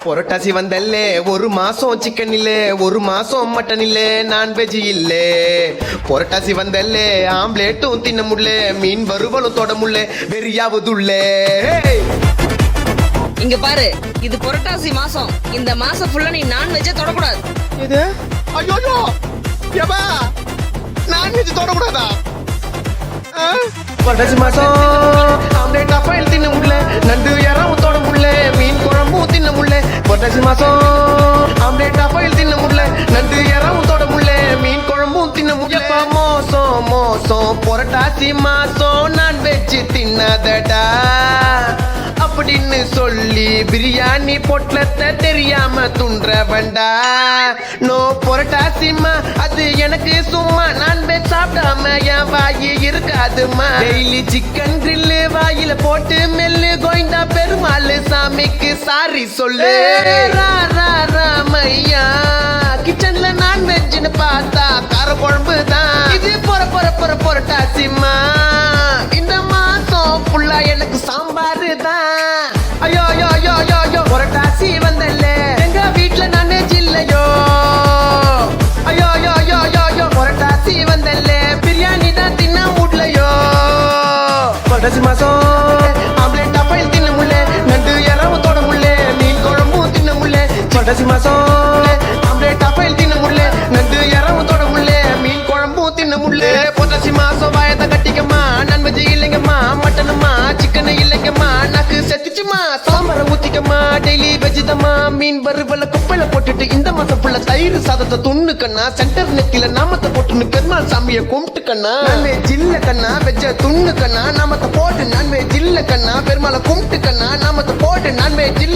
புரட்டாசி வந்தல்லே ஒரு மாசம் சிக்கன் இல்ல ஒரு மாசம் மட்டன் இல்ல நான்வெஜ் இல்ல. புரட்டாசி வந்தல்லே ஆம்லேட்டும் தின்ன முடியல மீன் வறுவலும் தொட முடியல வெறியாவதுள்ள. இங்க பாரு இது புரட்டாசி மாசம். இந்த மாசம் ஃபுல்லா நீ நான்வெஜ்ஜே தொடக்கூடாது. இது? ஐயோ எபா நான்வெஜ் தொடக்கூடாதா புரட்டாசி மாசம் ஆம்லேட் ஆம்லேட் அப்பாயில் தின்ன முடியல. நண்டு இறவும் தொட முடியல. மீன் குழம்பும் தின்ன முடியப்பா மோசம் மோசம். புரட்டாசி மாசம் நான்வெஜ் தின்னாதடா. அப்படின்னு சொல்லி பிரியாணி பொட்டலத்தை தெரியாம துன்ற வேண்டா நோ புரட்டாசிமா அது எனக்கு சும்மா. நான்வெஜ் சாப்பிடாம என் வாயி இருக்காதுமா டெய்லி சிக்கன் கிரில்லு வாயில போட்டு மெல் பெருமாள் சாரி சொல்லு. ரா, ரா, ராமையா கிச்சன்ல நான்வெஜ்னு பார்த்தா கார குழம்பு தான். இது பொற பொற பொற புரட்டாசிமா இந்த மாசம் ஃபுல்லா எனக்கு சாம்பார் தான். ஐயோ ஐயோ ஐயோ ஐயோ ஐயோ. புரட்டாசி வந்தல்ல. எங்க வீட்ல நான்வெஜ் இல்லையோ? ஐயோ ஐயோ ஐயோ ஐயோ ஐயோ. புரட்டாசி வந்தல்ல. பிரியாணி தான் தின்ன முடியலையோ? புரட்டாசி மாசம் முடியல புரட்டாசி மாசம். ஆம்லேட் அப்பையில் தின்ன முடியல நண்டு இறவும் தொட முடியல மீன் குழம்பும் தின்ன முடியல புரட்டாசி மாசம் வாயத்தை கட்டிக்கம்மா. நான்வெஜ் இல்லைங்கம்மா. மட்டனுமா சிக்கன் இல்லைங்கம்மா. நக்கு செத்துச்சுமா சாம்பார ஊத்திக்கம்மா. டெய்லி வெஜிதம்மா மீன் வறுவல குப்பையில போட்டுட்டு இந்த மாசம் ஃபுல்ல தயிர் சாதத்தை துண்ணு கண்ணா. சென்டர் நெத்தில நாமத்தை போட்டுன்னு பெருமாள் சாமியை கும்பிட்டு கண்ணா. நான்வெஜ் ஜில்ல கண்ணா. வெஜ்ஜ துண்ணு கண்ணா. நாமத்தை போட்டு நான்வெஜ் ஜில்ல கண்ணா. பெருமாளை கும்பிட்டு கண்ணா. நாமத்தை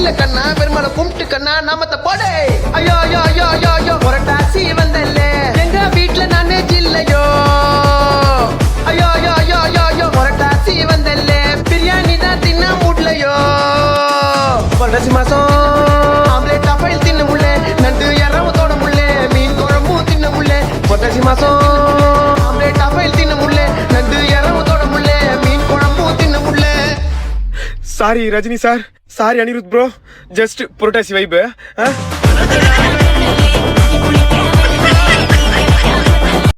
இல்ல கண்ணா பெருமாளை கும்பிட்டு கண்ணா நாமத்தை போடு. ஐயோ ஐயோ ஐயோ ஐயோ ஐயோ. புரட்டாசி வந்தல்ல எங்க வீட்ல நானே இல்லையோ? ஐயோ ஐயோ ஐயோ ஐயோ ஐயோ. புரட்டாசி வந்தல்ல பிரியாணி தான் தின்ன முடியலையோ? புரட்டாசி மாசம். Sorry Rajini sir sorry Anirudh bro just Purattasi vibe